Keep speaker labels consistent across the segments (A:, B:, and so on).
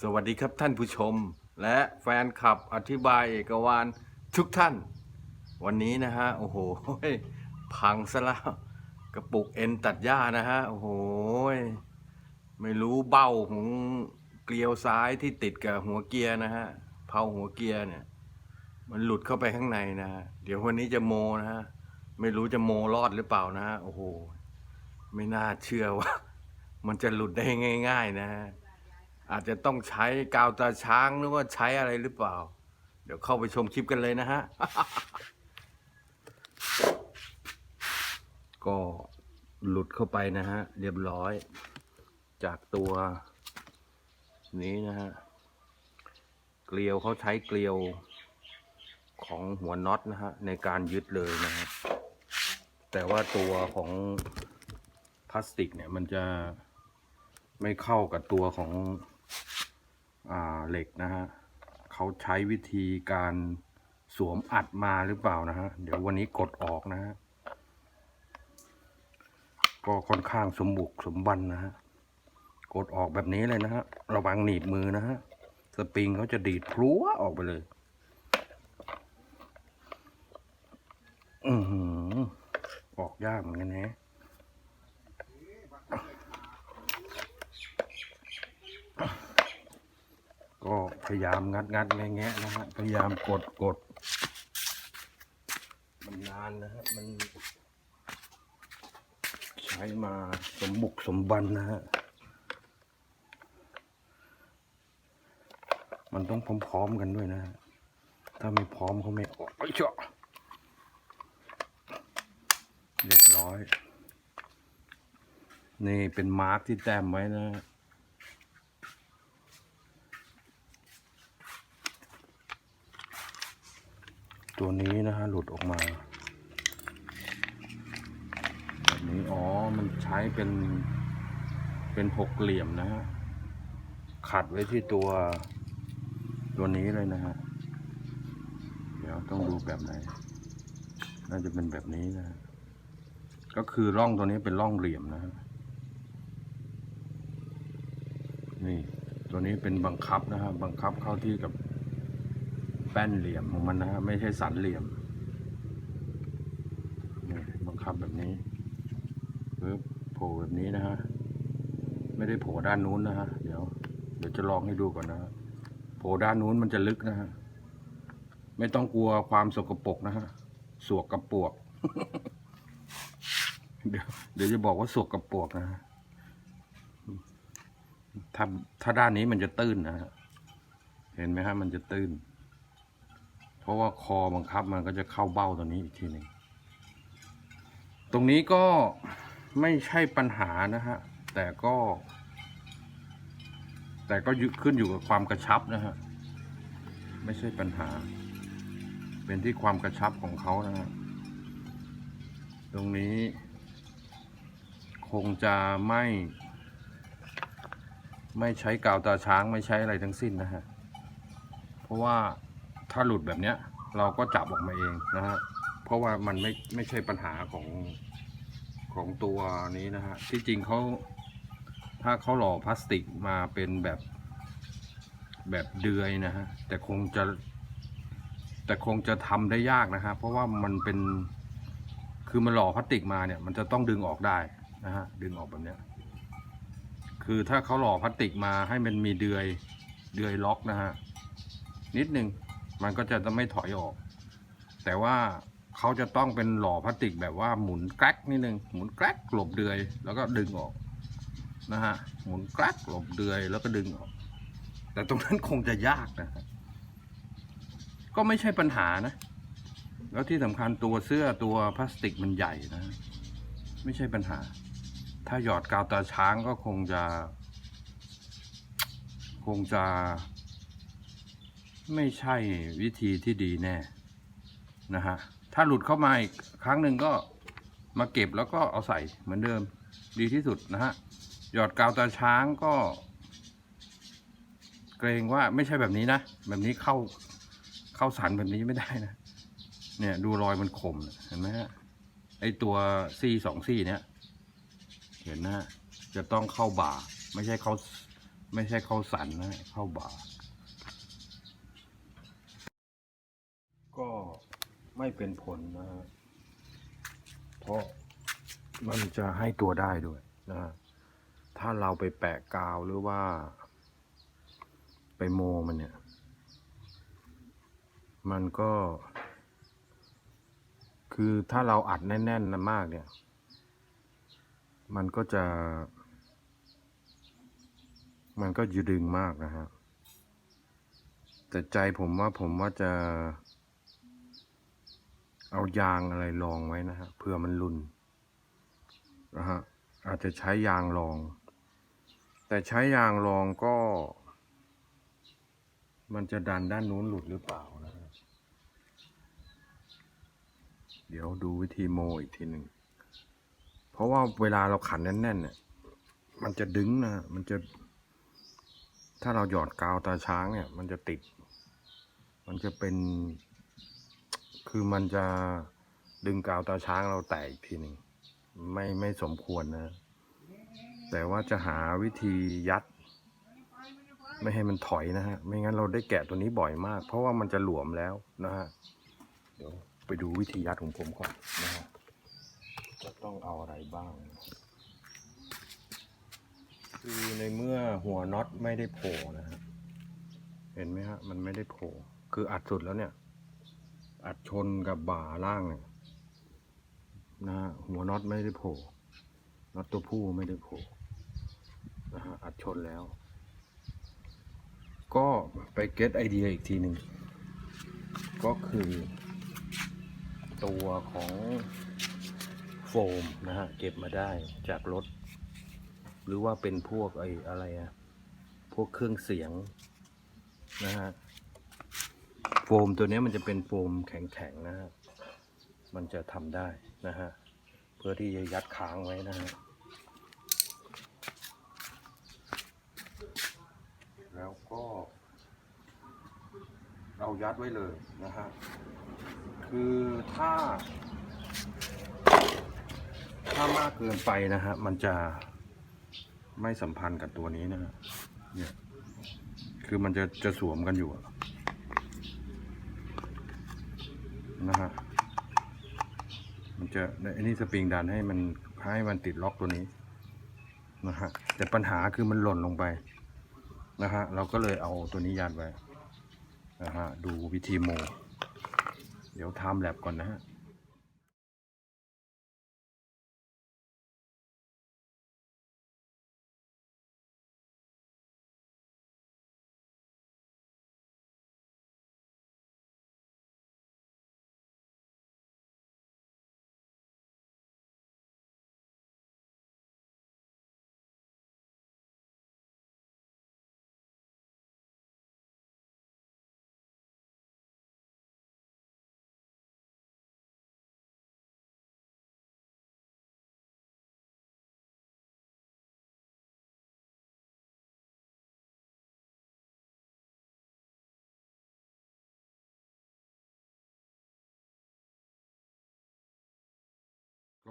A: สวัสดีครับท่านผู้ชม และแฟนคลับอธิบายเอกวานทุกท่าน วันนี้นะฮะ โอ้โห พังซะแล้ว กระปุกเอ็นตัดหญ้านะฮะ โอ้โห ไม่รู้เบ้าของเกลียวซ้ายที่ติดกับหัวเกียร์นะฮะเผาหัวเกียร์เนี่ย มันหลุดเข้าไปข้างในนะฮะเดี๋ยววันนี้จะโมนะฮะ ไม่รู้จะโมรอดหรือเปล่านะฮะ โอ้โห ไม่น่าเชื่อว่า มันจะหลุดได้ง่าย ๆ นะฮะ อาจจะต้องใช้กาวตาช้างหรือว่าใช้อะไรหรือเปล่า เดี๋ยวเข้าไปชมคลิปกันเลยนะฮะ ก็หลุดเข้าไปนะฮะ เรียบร้อย จากตัว นี้นะฮะ เกลียวเขาใช้เกลียวของหัวน็อตนะฮะ ในการยึดเลยนะฮะ แต่ว่าตัวของพลาสติกเนี่ยมันจะไม่เข้ากับตัวของ เหล็กนะฮะเขาใช้วิธีการสวมอัดมาหรือเปล่านะฮะ เดี๋ยววันนี้กดออกนะฮะ ก็ค่อนข้างสมบุกสมบันนะฮะ กดออกแบบนี้เลยนะฮะ ระวังหนีบมือนะฮะ สปริงเขาจะดีดพลัวออกไปเลย อือหือ ออกยากเหมือนกันแฮะ ก็ พยายามงัดงัดแงะแงะนะฮะพยายามกดกดมันนานนะฮะมัน ใช้มาสมบุกสมบันนะฮะมันต้องพร้อมๆกันด้วยนะฮะถ้าไม่พร้อมเขาไม่ออกไอ้เจ้าเรียบร้อย นี่เป็นมาร์กที่แต้มไว้นะ ตัวนี้นะฮะหลุดออกมาแบบนี้อ๋อมันใช้เป็น เป็นหกเหลี่ยมนะฮะขัดไว้ที่ตัวตัวนี้เลยนะฮะเดี๋ยวต้องดูแบบไหน น่าจะเป็นแบบนี้นะฮะก็คือร่องตัวนี้เป็นร่องเหลี่ยมนะฮะนี่ตัวนี้เป็นบังคับนะฮะบังคับเข้าที่กับ แป้นเหลี่ยมของมันนะไม่ใช่สันเหลี่ยมนี่บังคับแบบนี้ปึ๊บโผล่แบบนี้นะฮะไม่ได้โผล่ด้านนู้นนะฮะเดี๋ยวเดี๋ยวจะลองให้ดูก่อนนะฮะโผล่ด้านนู้นมันจะลึกนะฮะไม่ต้องกลัวความสกปรกนะฮะสวกกระปวก เดี๋ยวเดี๋ยวจะบอกว่าสวกกระปวกนะฮะถ้าถ้าด้านนี้มันจะตื้นนะฮะเห็นไหมฮะมันจะตื้น เพราะว่าคอบังคับมันก็จะเข้าเบ้าตัวนี้อีกทีหนึ่งตรงนี้ก็ไม่ใช่ปัญหานะฮะ แต่ก็ แต่ก็ขึ้นอยู่กับความกระชับนะฮะ ไม่ใช่ปัญหา เป็นที่ความกระชับของเขานะฮะ ตรงนี้ คงจะไม่ ไม่ใช้กาวตาช้างไม่ใช้อะไรทั้งสิ้นนะฮะ เพราะว่า ถ้าหลุดแบบเนี้ย เราก็จับออกมาเองนะฮะเพราะว่ามันไม่ไม่ใช่ปัญหาของของตัวนี้นะฮะที่จริงเขาถ้าเขาหล่อพลาสติกมาเป็นแบบแบบเดือยนะฮะแต่คงจะ แต่คงจะทำได้ยากนะฮะเพราะว่ามันเป็นคือมันหล่อพลาสติกมาเนี่ย มันจะต้องดึงออกได้นะฮะดึงออกแบบเนี้ยคือถ้าเขาหล่อพลาสติกมาให้มันมีเดือยเดือยล็อกนะฮะนิดนึง มันก็จะไม่ถอยออก แต่ว่าเขาจะต้องเป็นหล่อพลาสติกแบบว่าหมุนแกรกนิดนึงหมุนแกรกหลบเดือย แล้วก็ดึงออกนะฮะหมุนแกรกหลบเดือยแล้วก็ดึงออก แต่ตรงนั้นคงจะยากนะฮะก็ไม่ใช่ปัญหานะ แล้วที่สำคัญตัวเสื้อตัวพลาสติกมันใหญ่นะ ไม่ใช่ปัญหา ถ้าหยอดกาวตาช้างก็คงจะ คงจะ ไม่ใช่วิธีที่ดีแน่นะฮะถ้าหลุดเข้ามาอีกครั้งหนึ่งก็มาเก็บแล้วก็เอาใส่เหมือนเดิมดีที่สุดนะฮะหยอดกาวตาช้างก็ เกรงว่าไม่ใช่แบบนี้นะ แบบนี้เข้าเข้าสันแบบนี้ไม่ได้นะ เนี่ยดูรอยมันคมเห็นไหมฮะไอตัวซี่สองซี่เนี้ยเห็นนะฮะจะต้องเข้าบ่า ไม่ใช่เข้าไม่ใช่เข้าสันนะเข้าบ่า ก็ ไม่เป็นผลนะฮะเพราะมันจะให้ตัวได้ด้วยนะฮะถ้าเราไปแปะกาวหรือว่า ไปโมมันเนี่ย มันก็ คือถ้าเราอัดแน่นๆนะมากเนี่ย มันก็จะ มันก็จะดึงมากนะฮะแต่ใจผมว่าผมว่าจะ เอายางอะไรรองไว้นะฮะเผื่อมันรุนนะฮะอาจจะใช้ยางรอง แต่ใช้ยางรองก็ มันจะดันด้านนู้นหลุดหรือเปล่านะะเดี๋ยวดูวิธีโมอีกทีหนึ่งเพราะว่าเวลาเราขันแน่นๆเนี่ยมันจะดึงนะมันจะ ถ้าเราหยอดกาวตาช้างเนี่ย มันจะติด มันจะเป็น คือมันจะดึงกาวตาช้างเราแตกอีกทีหนึ่งไม่ไม่สมควรนะ แต่ว่าจะหาวิธียัด ไม่ให้มันถอยนะฮะ ไม่งั้นเราได้แกะตัวนี้บ่อยมาก เพราะว่ามันจะหลวมแล้วนะฮะ เดี๋ยวไปดูวิธียัดของผมก่อนนะฮะ จะต้องเอาอะไรบ้าง คือในเมื่อหัวน็อตไม่ได้โผล่นะฮะ เห็นไหมฮะ มันไม่ได้โผล่ คืออัดสุดแล้วเนี่ย อัดชนกับบ่าล่างเนี่ยนะฮะหัวน็อตไม่ได้โผล่น็อตตัวผู้ไม่ได้โผล่นะฮะอัดชนแล้ว ก็ไปเก็ตไอเดียอีกทีหนึ่งก็คือ ตัวของโฟมนะฮะเก็บมาได้จากรถ หรือว่าเป็นพวกไอ้อะไรอะพวกเครื่องเสียงนะฮะ โฟมตัวนี้มันจะเป็นโฟมแข็งๆนะฮะ มันจะทำได้นะฮะ เพื่อที่จะยัดค้างไว้นะฮะ แล้วก็เอายัดไว้เลยนะฮะ คือถ้า ถ้ามากเกินไปนะฮะ มันจะไม่สัมพันธ์กับตัวนี้นะฮะ เนี่ย คือมันจะจะสวมกันอยู่อะ นะฮะ มันจะอันี่สปริงดันให้มันให้มันติดล็อกตัวนี้นะฮะ แต่ปัญหาคือมันหล่นลงไปนะฮะ เราก็เลยเอาตัวนี้ยัดไว้นะฮะ ดูวิธีโม เดี๋ยวทำแลบก่อนนะฮะ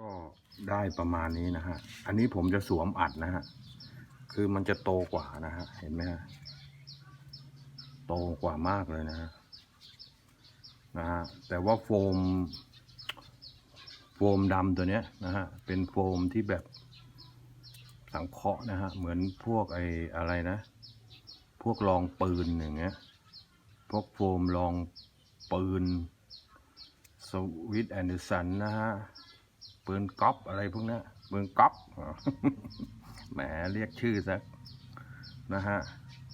A: ก็ได้ประมาณนี้นะฮะ อันนี้ผมจะสวมอัดนะฮะ คือมันจะโตกว่านะฮะ เห็นไหมฮะ โตกว่ามากเลยนะฮะ นะฮะ แต่ว่าโฟม โฟมดำตัวเนี้ยนะฮะ เป็นโฟมที่แบบสังเคราะห์นะฮะ เหมือนพวกไอ้อะไรนะ พวกรองปืนอย่างเงี้ย พวกโฟมรองปืน สวิตแอนเดอร์สันนะฮะ ปืนก๊อปอะไรพวกนี้ปืนก๊อปแหมเรียกชื่อซะนะฮะ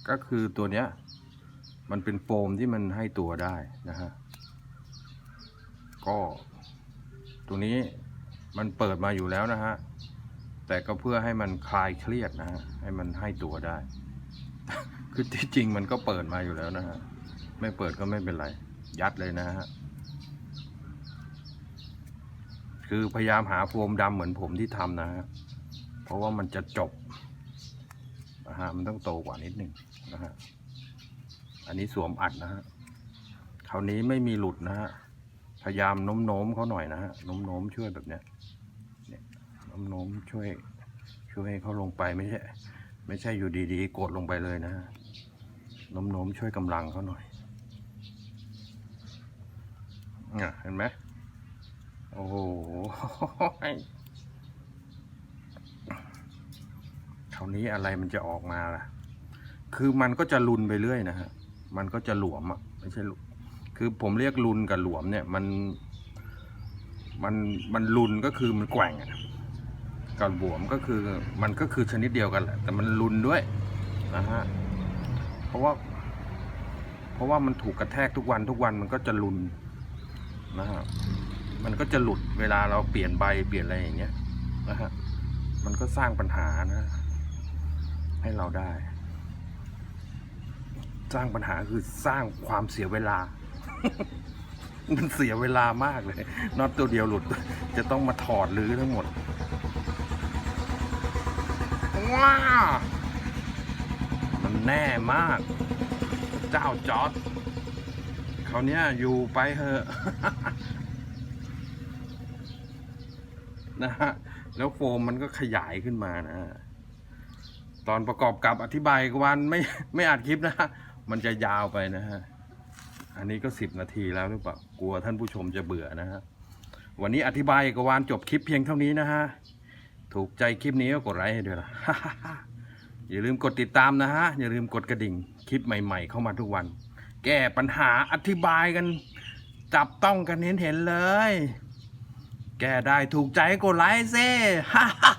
A: ก็คือตัวเนี้ย มันเป็นโฟมที่มันให้ตัวได้นะฮะก็ตัวนี้มันเปิดมาอยู่แล้วนะฮะแต่ก็เพื่อให้มันคลายเครียดนะฮะให้มันให้ตัวได้ คือที่จริงมันก็เปิดมาอยู่แล้วนะฮะไม่เปิดก็ไม่เป็นไร ยัดเลยนะฮะ คือพยายามหาโฟมดำเหมือนผมที่ทำนะฮะ เพราะว่ามันจะจบนะฮะมันต้องโตกว่านิดหนึ่งนะฮะ อันนี้สวมอัดนะฮะ คราวนี้ไม่มีหลุดนะฮะ พยายามโน้มโน้มเขาหน่อยนะฮะ โน้มโน้มช่วยแบบเนี้ยเนี่ยโน้มโน้มช่วย ช่วยให้เขาลงไปไม่ใช่ ไม่ใช่อยู่ดีๆ กดลงไปเลยนะโน้มๆช่วยกำลังเขาหน่อยอะเห็นไหม โอ้โหคราวนี้อะไรมันจะออกมาล่ะ คือมันก็จะลุนไปเรื่อยนะฮะ มันก็จะหลวมอะไม่ใช่ลุคือผมเรียกลุนกับหลวมเนี่ย มัน มันมันลุนก็คือมันแกว่งอะกับหลวมก็คือ มันก็คือชนิดเดียวกันแหละ แต่มันลุนด้วยนะฮะ เพราะว่า เพราะว่ามันถูกกระแทกทุกวันทุกวันมันก็จะลุนนะฮะ มันก็จะหลุดเวลาเราเปลี่ยนใบเปลี่ยนอะไรอย่างเงี้ยนะฮะมันก็สร้างปัญหานะ ให้เราได้ สร้างปัญหาคือสร้างความเสียเวลา มันเสียเวลามากเลยน็อตตัวเดียวหลุด จะต้องมาถอดรื้อทั้งหมดว้ามันแน่มาก เจ้าจอร์ดเขาเนี้ยอยู่ไปเถอะ นะฮะแล้วโฟมมันก็ขยายขึ้นมานะตอนประกอบกับอธิบายกวันไม่ไม่อัดคลิปนะมันจะยาวไปนะฮะอันนี้ก็สิบนาทีแล้วหรือเปล่ากลัวท่านผู้ชมจะเบื่อนะฮะวันนี้อธิบายกวานจบคลิปเพียงเท่านี้นะฮะถูกใจคลิปนี้ก็กดไลค์ให้ด้วยล่ะอย่าลืมกดติดตามนะฮะ อย่าลืมกดกระดิ่ง คลิปใหม่ๆ เข้ามาทุกวัน แก้ปัญหาอธิบายกัน จับต้องกันเห็นๆเลย แก้ได้ถูกใจกดไลค์เซ่าฮ่าฮ่า